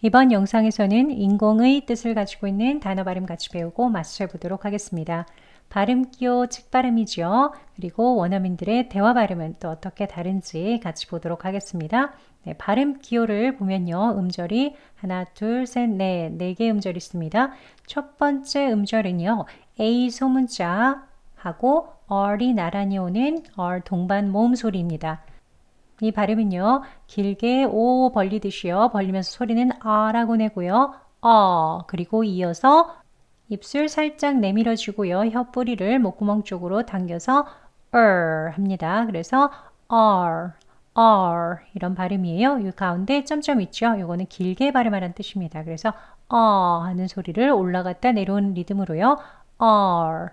이번 영상에서는 인공의 뜻을 가지고 있는 단어 발음 같이 배우고 맞춰 보도록 하겠습니다. 발음 기호 즉 발음이죠. 그리고 원어민들의 대화 발음은 또 어떻게 다른지 같이 보도록 하겠습니다. 네, 발음 기호를 보면요. 음절이 하나, 둘, 셋, 넷, 네 개 음절이 있습니다. 첫 번째 음절은요. A 소문자 하고 R이 나란히 오는 R 동반 모음 소리입니다. 이 발음은요. 길게 오 벌리듯이요. 벌리면서 소리는 아라고 내고요. 어 그리고 이어서 입술 살짝 내밀어 주고요. 혀 뿌리를 목구멍 쪽으로 당겨서 er 합니다. 그래서 r r 이런 발음이에요. 이 가운데 점점 있죠. 이거는 길게 발음하라는 뜻입니다. 그래서 어 하는 소리를 올라갔다 내려오는 리듬으로요. r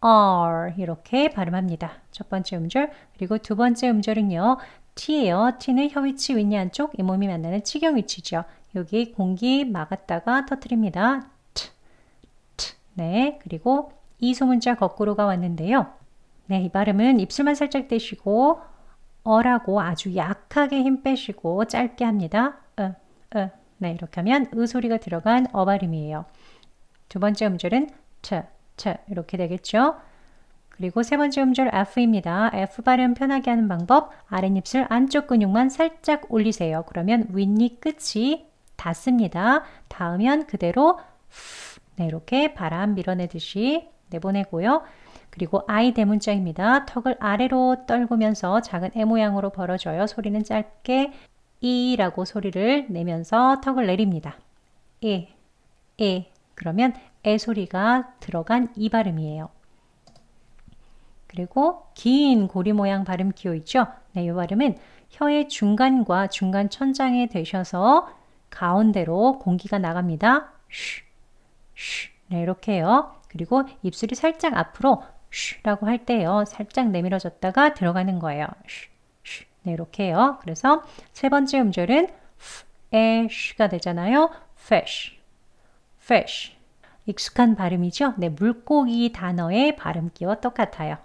r 이렇게 발음합니다. 첫 번째 음절 그리고 두 번째 음절은요. T예요. T는 혀 위치 윗니 안쪽 이 몸이 만나는 치경 위치죠. 여기 공기 막았다가 터트립니다. T, T. 네, 그리고 이 소문자 거꾸로가 왔는데요. 네, 이 발음은 입술만 살짝 떼시고 어라고 아주 약하게 힘 빼시고 짧게 합니다. 어, 어. 네, 이렇게 하면 으 소리가 들어간 어 발음이에요. 두 번째 음절은 트, 트 이렇게 되겠죠. 그리고 세 번째 음절 F입니다. F 발음 편하게 하는 방법 아랫입술 안쪽 근육만 살짝 올리세요. 그러면 윗니 끝이 닿습니다. 닿으면 그대로 네, 이렇게 바람 밀어내듯이 내보내고요. 그리고 I 대문자입니다. 턱을 아래로 떨구면서 작은 애 모양으로 벌어져요. 소리는 짧게 이라고 소리를 내면서 턱을 내립니다. 에, 에. 그러면 에 소리가 들어간 이 발음이에요. 그리고 긴 고리 모양 발음 기호 있죠? 네, 이 발음은 혀의 중간과 중간 천장에 대셔서 가운데로 공기가 나갑니다. 쉬, 쉬. 네, 이렇게요. 그리고 입술이 살짝 앞으로 쉬라고 할 때요. 살짝 내밀어졌다가 들어가는 거예요. 쉬, 쉬. 네, 이렇게요. 그래서 세 번째 음절은 에, 쉬가 되잖아요. fish, fish. 익숙한 발음이죠? 네, 물고기 단어의 발음기와 똑같아요.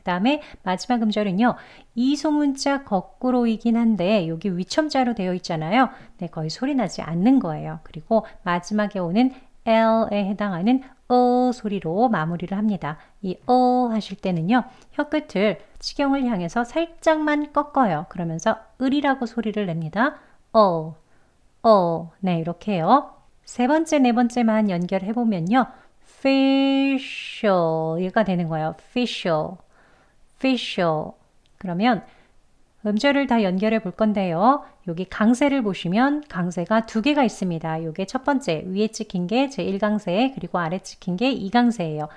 그 다음에 마지막 음절은요. 이 소문자 거꾸로이긴 한데 여기 위첨자로 되어 있잖아요. 네, 거의 소리 나지 않는 거예요. 그리고 마지막에 오는 L에 해당하는 어 소리로 마무리를 합니다. 이 어 하실 때는요. 혀끝을 치경을 향해서 살짝만 꺾어요. 그러면서 을이라고 소리를 냅니다. 어, 어, 네, 이렇게요. 세 번째, 네 번째만 연결해 보면요. facial가 되는 거예요. facial. Official. 그러면 음절을 다 연결해 볼 건데요. 여기 강세를 보시면 강세가 두 개가 있습니다. 요게 첫 번째 위에 찍힌 게 제1강세 그리고 아래 찍힌 게 2강세예요.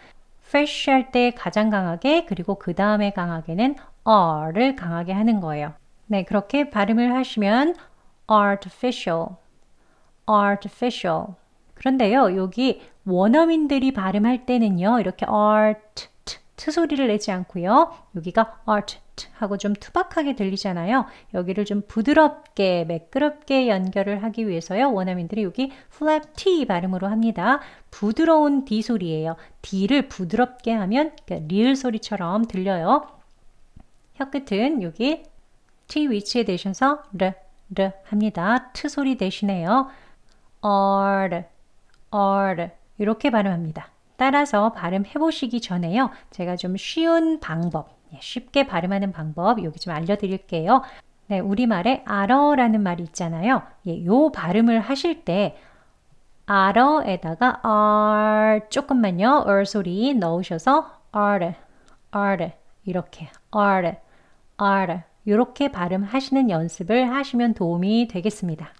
fresh 할 때 가장 강하게 그리고 그 다음에 강하게는 r를 강하게 하는 거예요. 네, 그렇게 발음을 하시면 artificial, artificial. 그런데요, 여기 원어민들이 발음할 때는요, 이렇게 art, 트 소리를 내지 않고요. 여기가 art 하고 좀 투박하게 들리잖아요. 여기를 좀 부드럽게 매끄럽게 연결을 하기 위해서요. 원어민들이 여기 flap t 발음으로 합니다. 부드러운 d 소리예요. d를 부드럽게 하면 그러니까 리을 소리처럼 들려요. 혀 끝은 여기 t 위치에 대셔서 르, 르 합니다. 트 소리 대신에요. art, art 이렇게 발음합니다. 따라서 발음해 보시기 전에요. 제가 좀 쉬운 방법, 예, 쉽게 발음하는 방법 여기 좀 알려드릴게요. 네, 우리말에 알어라는 말이 있잖아요. 예, 요 발음을 하실 때 알어에다가 r 조금만요. r 소리 넣으셔서 r, r 이렇게 r, r 이렇게 발음하시는 연습을 하시면 도움이 되겠습니다.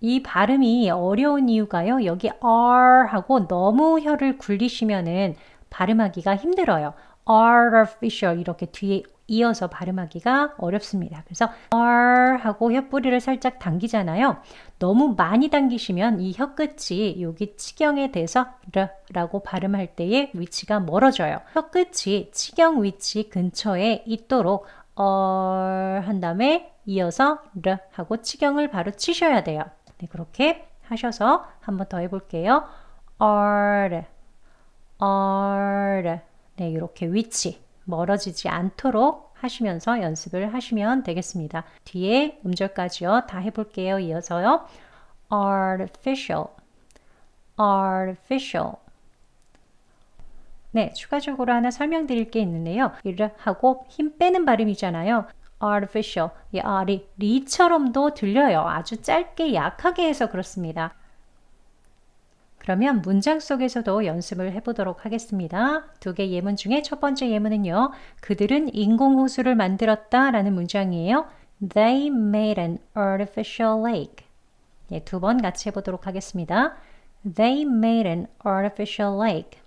이 발음이 어려운 이유가요. 여기 R 하고 너무 혀를 굴리시면은 발음하기가 힘들어요. artificial 이렇게 뒤에 이어서 발음하기가 어렵습니다. 그래서 R 하고 혀뿌리를 살짝 당기잖아요. 너무 많이 당기시면 이 혀끝이 여기 치경에 대서 라고 발음할 때의 위치가 멀어져요. 혀끝이 치경 위치 근처에 있도록 어, 한 다음에 이어서 르 하고 치경을 바로 치셔야 돼요. 네, 그렇게 하셔서 한 번 더 해볼게요. R, R. 네, 이렇게 위치 멀어지지 않도록 하시면서 연습을 하시면 되겠습니다. 뒤에 음절까지요. 다 해볼게요. 이어서요. artificial, artificial. 네, 추가적으로 하나 설명드릴 게 있는데요. 이를 하고 힘 빼는 발음이잖아요. Artificial. 이 R이 리처럼도 들려요. 아주 짧게 약하게 해서 그렇습니다. 그러면 문장 속에서도 연습을 해보도록 하겠습니다. 두 개 예문 중에 첫 번째 예문은요. 그들은 인공호수를 만들었다 라는 문장이에요. They made an artificial lake. 예, 두 번 같이 해보도록 하겠습니다. They made an artificial lake.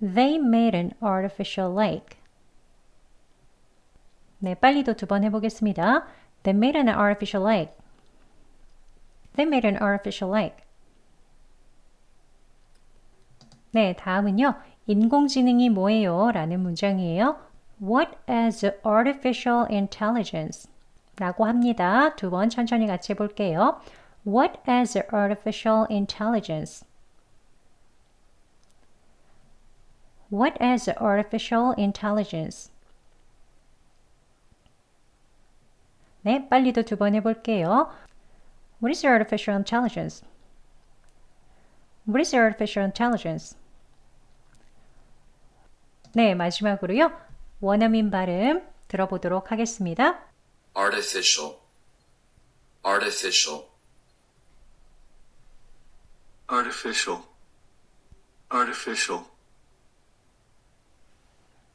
They made an artificial lake. 네, 빨리도 두 번 해보겠습니다. They made an artificial lake. They made an artificial lake. 네, 다음은요. 인공지능이 뭐예요? 라는 문장이에요. What is artificial intelligence? 라고 합니다. 두 번 천천히 같이 해볼게요. What is artificial intelligence? What is artificial intelligence? 네, 빨리도 두번 해볼게요. What is artificial intelligence? What is artificial intelligence? 네, 마지막으로요. 원어민 발음 들어보도록 하겠습니다. artificial, artificial, artificial, artificial.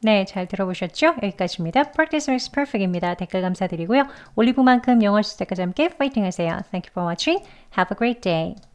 네, 잘 들어보셨죠? 여기까지입니다. Practice makes perfect입니다. 댓글 감사드리고요. 올리브만큼 영어 때까지 함께 파이팅 하세요. Thank you for watching. Have a great day.